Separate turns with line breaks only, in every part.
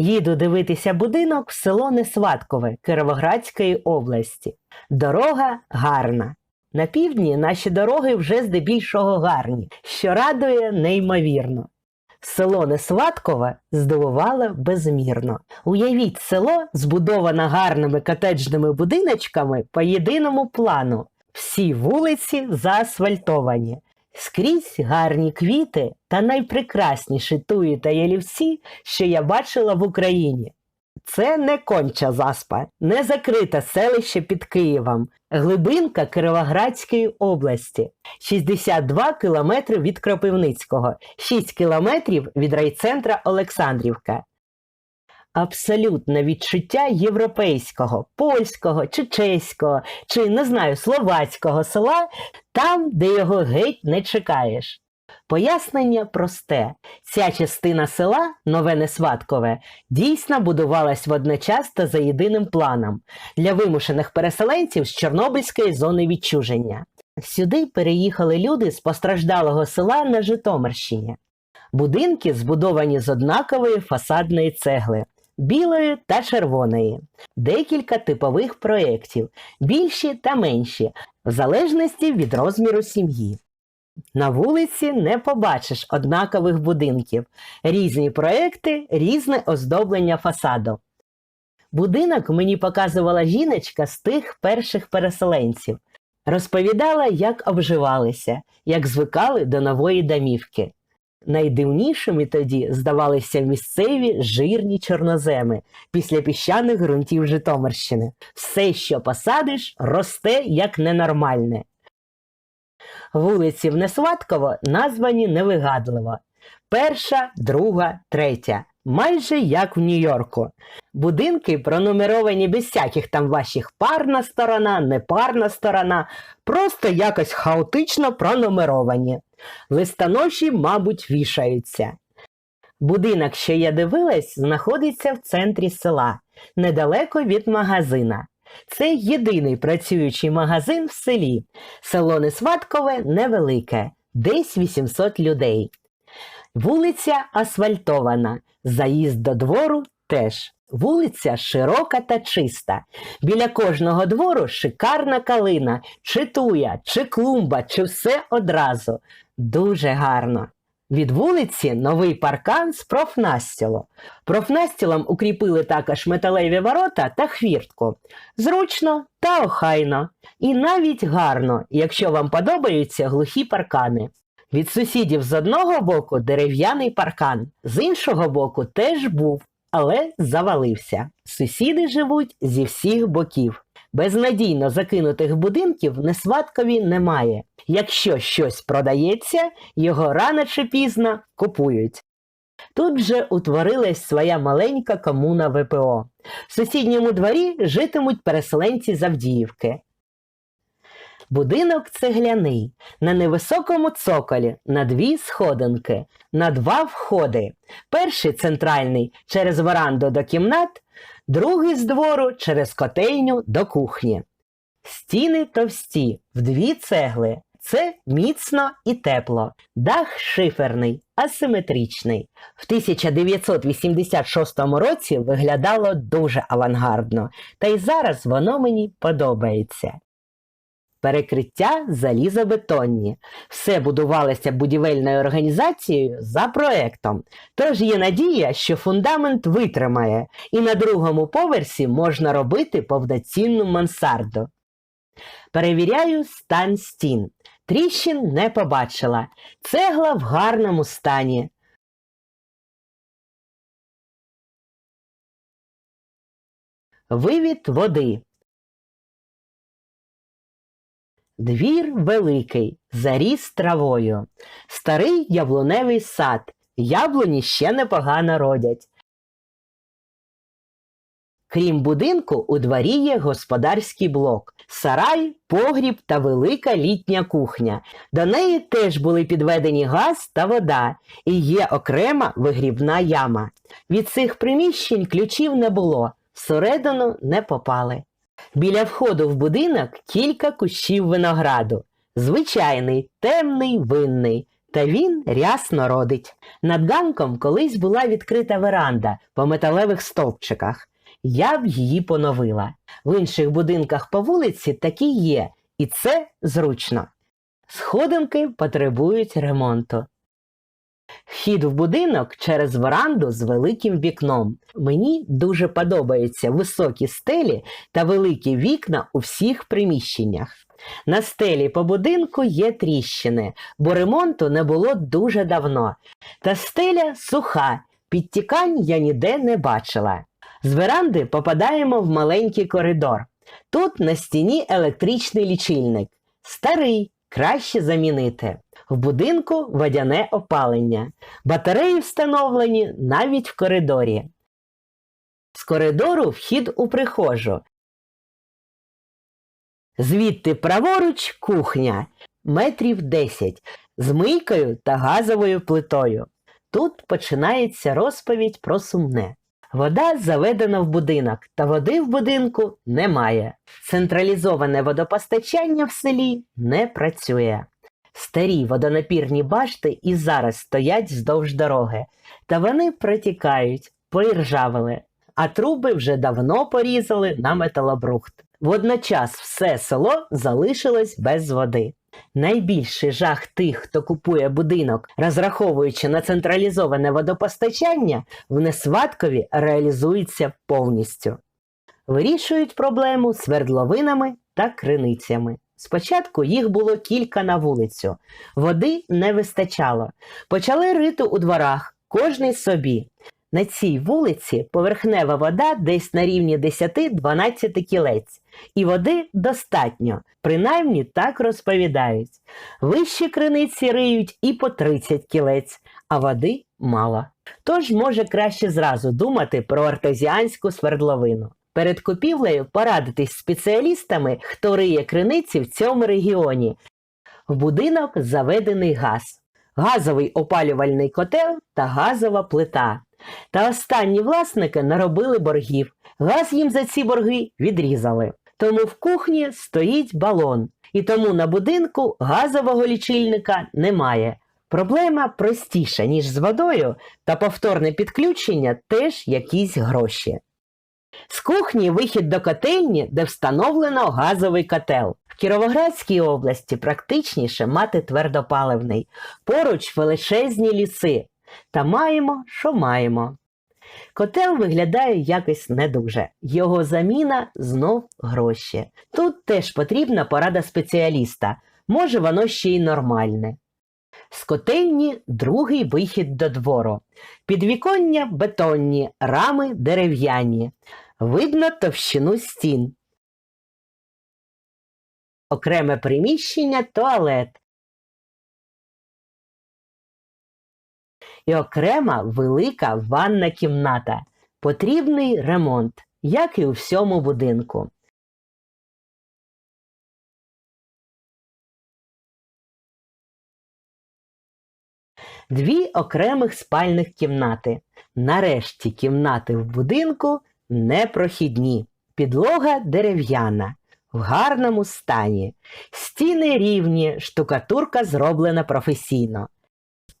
Їду дивитися будинок в село Несваткове Кировоградської області. Дорога гарна. На півдні наші дороги вже здебільшого гарні, що радує неймовірно. Село Несваткове здивувало безмірно. Уявіть село, збудоване гарними котеджними будиночками по єдиному плану. Всі вулиці заасфальтовані. Скрізь гарні квіти та найпрекрасніші туї та ялівці, що я бачила в Україні. Це не конча заспа, не закрите селище під Києвом, глибинка Кировоградської області, 62 кілометри від Кропивницького, 6 кілометрів від райцентра Олександрівка. Абсолютне відчуття європейського, польського чи чеського, чи не знаю, словацького села там, де його геть не чекаєш. Пояснення просте: ця частина села, нове Несваткове, дійсно будувалась водночас та за єдиним планом для вимушених переселенців з Чорнобильської зони відчуження. Сюди переїхали люди з постраждалого села на Житомирщині. Будинки збудовані з однакової фасадної цегли, білої та червоної, декілька типових проєктів, більші та менші, в залежності від розміру сім'ї. На вулиці не побачиш однакових будинків, різні проекти, різне оздоблення фасаду. Будинок мені показувала жіночка з тих перших переселенців. Розповідала, як обживалися, як звикали до нової домівки. Найдивнішими тоді здавалися місцеві жирні чорноземи після піщаних ґрунтів Житомирщини. Все, що посадиш, росте як ненормальне. Вулиці в Несватково названі невигадливо. Перша, друга, третя. Майже як в Нью-Йорку. Будинки пронумеровані без всяких там ваших парна сторона, непарна сторона, просто якось хаотично пронумеровані. Листоноші, мабуть, вішаються. Будинок, що я дивилась, знаходиться в центрі села, недалеко від магазина. Це єдиний працюючий магазин в селі. Село Несваткове невелике, десь 800 людей. Вулиця асфальтована, заїзд до двору теж. Вулиця широка та чиста. Біля кожного двору шикарна калина, чи туя, чи клумба, чи все одразу. Дуже гарно. Від вулиці новий паркан з профнастілу. Профнастілом укріпили також металеві ворота та хвіртку. Зручно та охайно. І навіть гарно, якщо вам подобаються глухі паркани. Від сусідів з одного боку дерев'яний паркан, з іншого боку теж був, але завалився. Сусіди живуть зі всіх боків. Безнадійно закинутих будинків Несваткові немає. Якщо щось продається, його рано чи пізно купують. Тут же утворилась своя маленька комуна ВПО. В сусідньому дворі житимуть переселенці з Авдіївки. Будинок цегляний, на невисокому цоколі, на дві сходинки, на два входи. Перший центральний через веранду до кімнат, другий з двору через котельню до кухні. Стіни товсті, в дві цегли. Це міцно і тепло. Дах шиферний, асиметричний. В 1986 році виглядало дуже авангардно, та й зараз воно мені подобається. Перекриття залізобетонні. Все будувалося будівельною організацією за проектом. Тож є надія, що фундамент витримає, і на другому поверсі можна робити повноцінну мансарду. Перевіряю стан стін. Тріщин не побачила. Цегла в гарному стані. Вивід води. Двір великий, заріс травою. Старий яблуневий сад. Яблуні ще непогано родять. Крім будинку, у дворі є господарський блок, сарай, погріб та велика літня кухня. До неї теж були підведені газ та вода, і є окрема вигрібна яма. Від цих приміщень ключів не було, всередину не попали. Біля входу в будинок кілька кущів винограду. Звичайний, темний, винний. та він рясно родить. Над ганком колись була відкрита веранда по металевих стовпчиках. Я б її поновила. В інших будинках по вулиці такі є, і це зручно. Сходинки потребують ремонту. Вхід в будинок через веранду з великим вікном. Мені дуже подобаються високі стелі та великі вікна у всіх приміщеннях. На стелі по будинку є тріщини, бо ремонту не було дуже давно. Та стеля суха, підтікань я ніде не бачила. З веранди попадаємо в маленький коридор. Тут на стіні електричний лічильник. Старий, краще замінити. В будинку водяне опалення. Батареї встановлені навіть в коридорі. З коридору вхід у прихожу. Звідти праворуч кухня метрів 10 з мийкою та газовою плитою. Тут починається розповідь про сумне. Вода заведена в будинок, та води в будинку немає. Централізоване водопостачання в селі не працює. Старі водонапірні башти і зараз стоять вздовж дороги, та вони протікають, поіржавили, а труби вже давно порізали на металобрухт. Водночас все село залишилось без води. Найбільший жах тих, хто купує будинок, розраховуючи на централізоване водопостачання, в Несваткові реалізується повністю. Вирішують проблему свердловинами та криницями. Спочатку їх було кілька на вулицю. Води не вистачало. Почали рити у дворах, кожний собі. На цій вулиці поверхнева вода десь на рівні 10-12 кілець, і води достатньо, принаймні так розповідають. Вищі криниці риють і по 30 кілець, а води мало. Тож може краще зразу думати про артезіанську свердловину. Перед купівлею порадитись спеціалістами, хто риє криниці в цьому регіоні. В будинок заведений газ, газовий опалювальний котел та газова плита. Та останні власники наробили боргів. Газ їм за ці борги відрізали. Тому в кухні стоїть балон, і тому на будинку газового лічильника немає. Проблема простіша, ніж з водою, та повторне підключення теж якісь гроші. З кухні вихід до котельні, де встановлено газовий котел. В Кіровоградській області практичніше мати твердопаливний, поруч величезні ліси. Та маємо, що маємо. Котел виглядає якось не дуже. Його заміна знов гроші. Тут теж потрібна порада спеціаліста. Може, воно ще й нормальне. З котельні другий вихід до двору. Підвіконня бетонні, рами дерев'яні. Видно товщину стін. Окреме приміщення туалет. І окрема велика ванна кімната. Потрібний ремонт, як і у всьому будинку. Дві окремих спальних кімнати. Нарешті кімнати в будинку непрохідні. Підлога дерев'яна, в гарному стані. Стіни рівні, штукатурка зроблена професійно.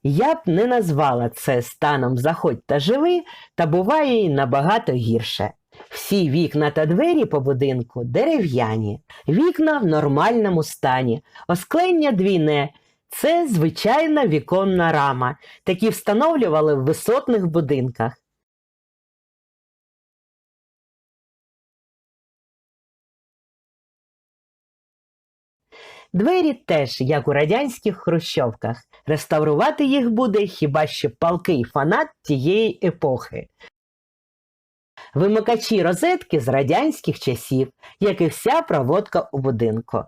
Я б не назвала це станом заходь та живи, та буває й набагато гірше. Всі вікна та двері по будинку дерев'яні, вікна в нормальному стані, осклення двійне. Це звичайна віконна рама. Такі встановлювали в висотних будинках. Двері теж, як у радянських хрущовках. Реставрувати їх буде хіба що палкий фанат тієї епохи. Вимикачі розетки з радянських часів, як і вся проводка у будинку.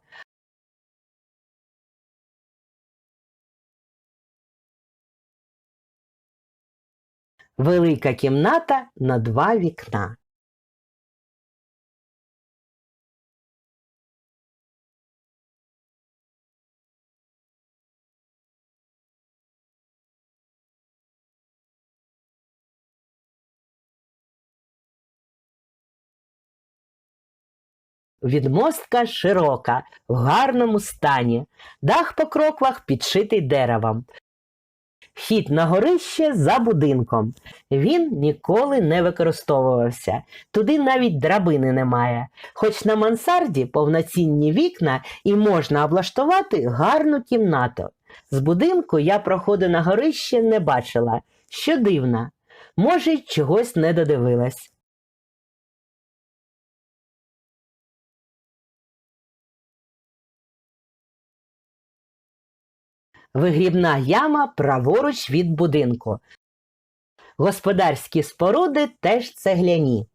Велика кімната на два вікна. Відмостка широка, в гарному стані. Дах по кроквах підшитий деревом. Вхід на горище за будинком. Він ніколи не використовувався. Туди навіть драбини немає. Хоч на мансарді повноцінні вікна і можна облаштувати гарну кімнату. З будинку я проходу на горище не бачила. Що дивно, може, чогось не додивилась. Вигрібна яма праворуч від будинку. Господарські споруди теж цегляні.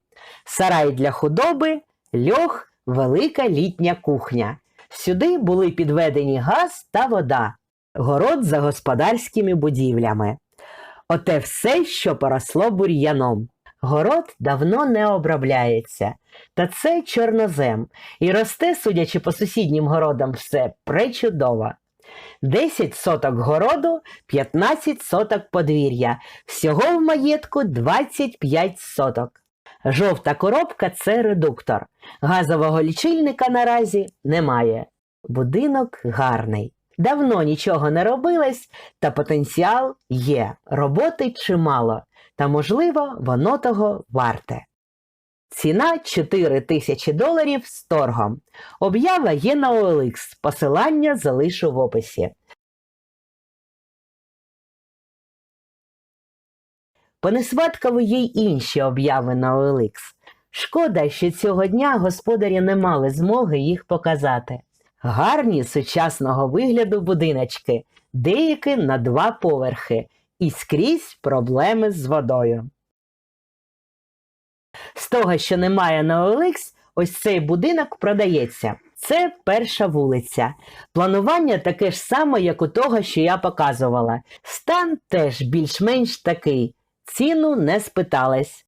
Сарай для худоби, льох, велика літня кухня. Сюди були підведені газ та вода, город за господарськими будівлями. Оте все, що поросло бур'яном. Город давно не обробляється, та це чорнозем, і росте, судячи по сусіднім городам, все пречудово. 10 соток городу, 15 соток подвір'я, всього в маєтку 25 соток. Жовта коробка це редуктор. Газового лічильника наразі немає. Будинок гарний. Давно нічого не робилось, та потенціал є. Роботи чимало, та, можливо, воно того варте. Ціна 4 тисячі доларів з торгом. Об'ява є на OLX, посилання залишу в описі. По Несваткову є й інші обяви на OLX. Шкода, що цього дня господарі не мали змоги їх показати. Гарні сучасного вигляду будиночки, деякі на два поверхи, і скрізь проблеми з водою. З того, що немає на OLX, ось цей будинок продається. Це перша вулиця. Планування таке ж саме, як у того, що я показувала. Стан теж більш-менш такий. Ціну не спиталась.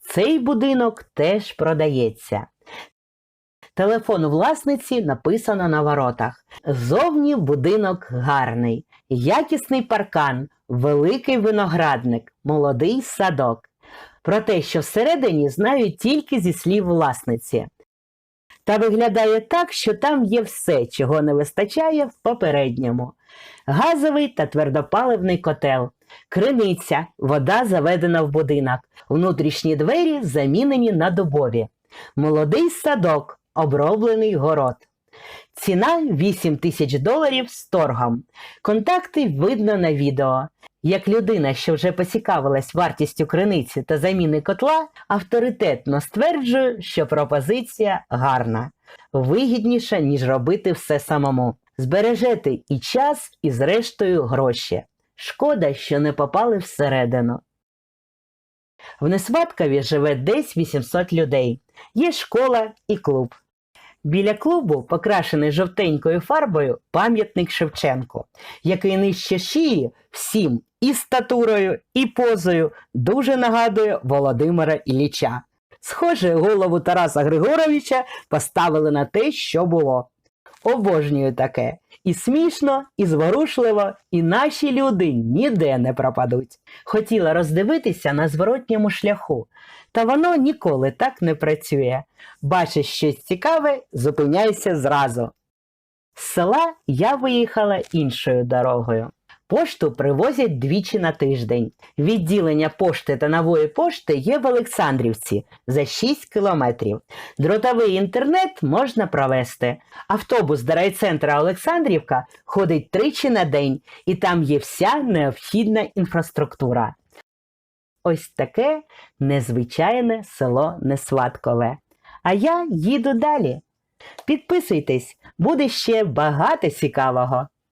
Цей будинок теж продається. Телефон власниці написано на воротах. Зовні будинок гарний, якісний паркан, великий виноградник, молодий садок. Про те, що всередині знаю тільки зі слів власниці. Та виглядає так, що там є все, чого не вистачає в попередньому. Газовий та твердопаливний котел, криниця, вода заведена в будинок, внутрішні двері замінені на дубові, молодий садок, оброблений город. Ціна 8 тисяч доларів з торгом. Контакти видно на відео. Як людина, що вже поцікавилась вартістю криниці та заміни котла, авторитетно стверджую, що пропозиція гарна, вигідніша, ніж робити все самому. Збережете і час, і зрештою гроші. Шкода, що не попали всередину. В Несваткові живе десь 800 людей. Є школа і клуб. Біля клубу, покрашений жовтенькою фарбою, пам'ятник Шевченку, який нижче шиї всім і статурою, і позою дуже нагадує Володимира Ілліча. Схоже, голову Тараса Григоровича поставили на те, що було. Обожнюю таке. І смішно, і зворушливо, і наші люди ніде не пропадуть. Хотіла роздивитися на зворотньому шляху, та воно ніколи так не працює. Бачиш щось цікаве, зупиняйся зразу. З села я виїхала іншою дорогою. Пошту привозять двічі на тиждень. Відділення пошти та нової пошти є в Олександрівці за 6 кілометрів. Дротовий інтернет можна провести. Автобус до райцентра Олександрівка ходить тричі на день, і там є вся необхідна інфраструктура. Ось таке незвичайне село Несваткове. А я їду далі. Підписуйтесь, буде ще багато цікавого.